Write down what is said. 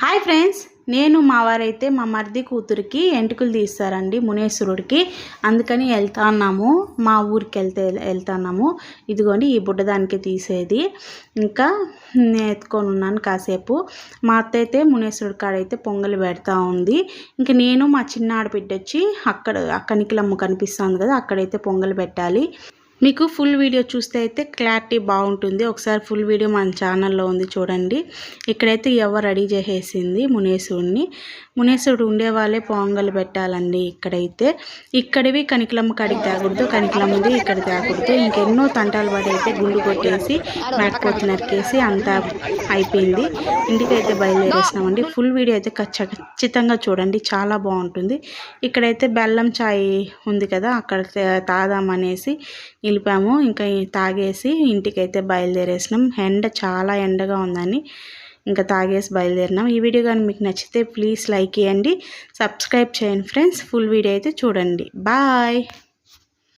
Hi friends నేను మా వారైతే మా మరిది కూతురికి ఎంటుకలు తీస్తారండి మునేశ్వరుడికి. అందుకని వెళ్తా ఉన్నాము మా ఊరికి వెళ్తే వెళ్తున్నాము ఇదిగోండి ఈ బుడ్డదానికి తీసేది. ఇంకా నేను ఎత్తుకొని ఉన్నాను కాసేపు. మా అత్త అయితే మునేశ్వరుడి కాడైతే పొంగలి పెడతా ఉంది. ఇంకా నేను మా చిన్న ఆడబిడ్డ వచ్చి అక్కడ అక్కనికిలమ్మ కనిపిస్తుంది కదా అక్కడైతే పొంగలి పెట్టాలి. మీకు ఫుల్ వీడియో చూస్తే అయితే క్లారిటీ బాగుంటుంది. ఒకసారి ఫుల్ వీడియో మన ఛానల్లో ఉంది చూడండి. ఇక్కడైతే ఎవరు రెడీ చేసేసింది మునేశ్వరుడిని మునేశ్వరుడు ఉండేవాళ్ళే పొంగలు పెట్టాలండి ఇక్కడైతే. ఇక్కడివి కనికలమ్మ కాడికి తేకూడదు కనికలమ్మది ఇక్కడ తేకూడదు. ఇంకెన్నో తంటాలు పడి అయితే గుండు కొట్టేసి మేకపోతు నరికేసి అంతా అయిపోయింది. ఇంటికైతే బయలుదేరేసినామండి. ఫుల్ వీడియో అయితే ఖచ్చితంగా చూడండి. చాలా బాగుంటుంది. ఇక్కడైతే బెల్లం చాయ్ ఉంది కదా అక్కడ తాదామనేసి నిలిపాము ఇంకా తాగేసి ఇంటికైతే బయలుదేరేసినాం. ఎండ చాలా ఎండగా ఉందని ఇంకా తాగేసి బయలుదేరినాం. ఈ వీడియో కానీ మీకు నచ్చితే ప్లీజ్ లైక్ చేయండి. సబ్స్క్రైబ్ చేయండి ఫ్రెండ్స్. ఫుల్ వీడియో అయితే చూడండి. బాయ్.